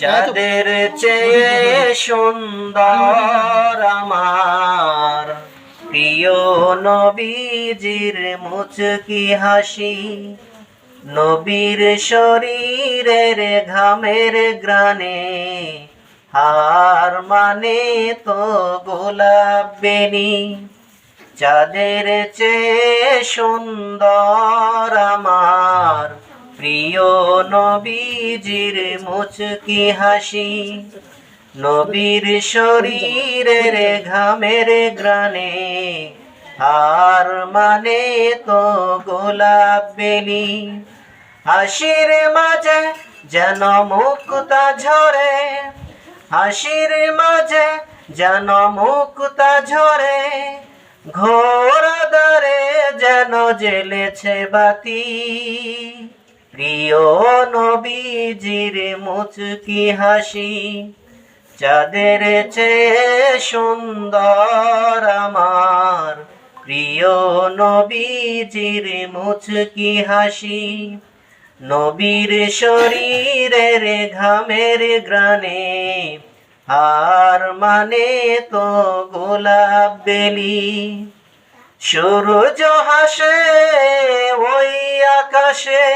চাঁদের চেয়ে সুন্দর আমার। প্রিয় নবীজির মুচকি হাসি, নবীর শরীরের ঘামের গ্রানে, হার মানে তো গোলাপ বেনি। চাঁদের চেয়ে সুন্দর আমার প্রিয় নবীজির মুচকি হাসি, নবীর শরীরের ঘামের গ্রানে, আর মানে তো গোলাপ বেলি। হাসির মাঝে যেন মুক্তা ঝরে, হাসির মাঝে যেন মুক্তা ঝরে, ঘোর দরে যেন জ্বেলেছে বাতি। প্রিয় নবীজির মুচকি হাসি, চাঁদের চেয়ে সুন্দর আমার। প্রিয় নবীজির মুচকি হাসি, নবীর শরীরের ঘামের গ্রানে, আর মানে তো গোলাপ বেলি। সূর্য হাসে ওই আকাশে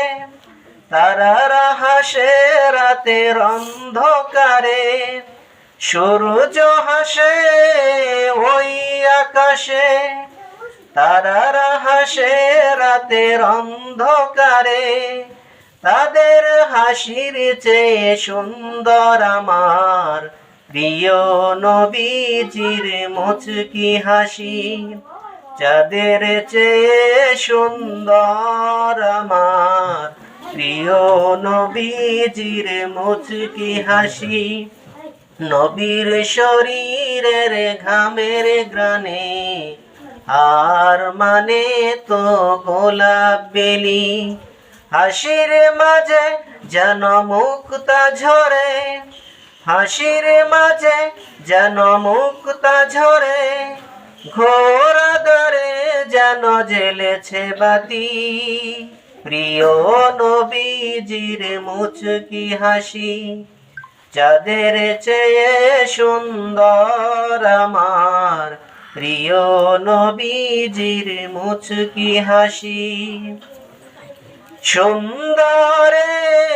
তারারা হাসে রাতের অন্ধকারে, সূর্য হাসে ওই আকাশে। তারারা হাসে রাতের অন্ধকারে, তাদের হাসির চেয়ে সুন্দর আমার প্রিয় নবীজির মুচকি হাসি। যাদের চেয়ে সুন্দর আমার প্রিয় নবীজির মুচকি হাসি, নবীর শরীরের ঘামের গ্রানে, আর মানে তো গোলাপ বেলি। হাসির মাঝে যেন মুক্তা ঝরে, হাসির মাঝে যেন মুক্তা ঝরে, ঘোর দরে যেন জেলেছে বাতি। প্রিয় নবীজির মুচকি হাসি, যাদের চেয়ে সুন্দর আমার। প্রিয় নবীজির মুচকি হাসি, সুন্দর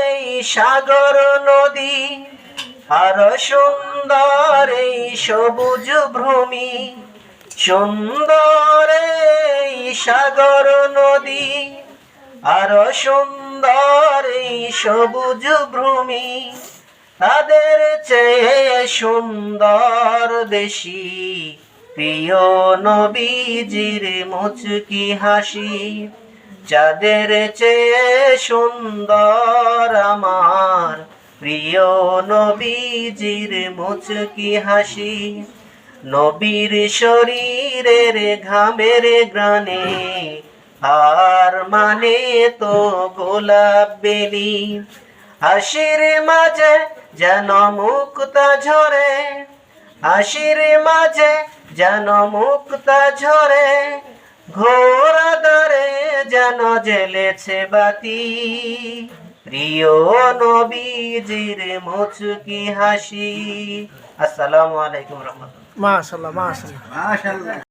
এই সাগর নদী, আর সুন্দর এই সবুজ ভূমি, সুন্দর এই সাগর নদী। আর সুন্দর এই সবুজ ভূমি তাদের চেয়ে সুন্দর দেশি প্রিয় নবীজির মুচকি হাসি যাদের চেয়ে সুন্দর আমার। প্রিয় নবীজির মুচকি হাসি নবীর শরীরের ঘামের গ্রানে আর মানে তো গোলাপ বেলি। হাসির মাঝে যেন মুক্তা ঝরে হাসির মাঝে যেন মুক্তা ঝরে ঘোর দরে যেন জেলেছে বাতি। প্রিয় নবীজির মুচকি হাসি। আসসালামু আলাইকুম রহমতুল্লাহ। মাশাল্লাহ। মাশাল্লাহ।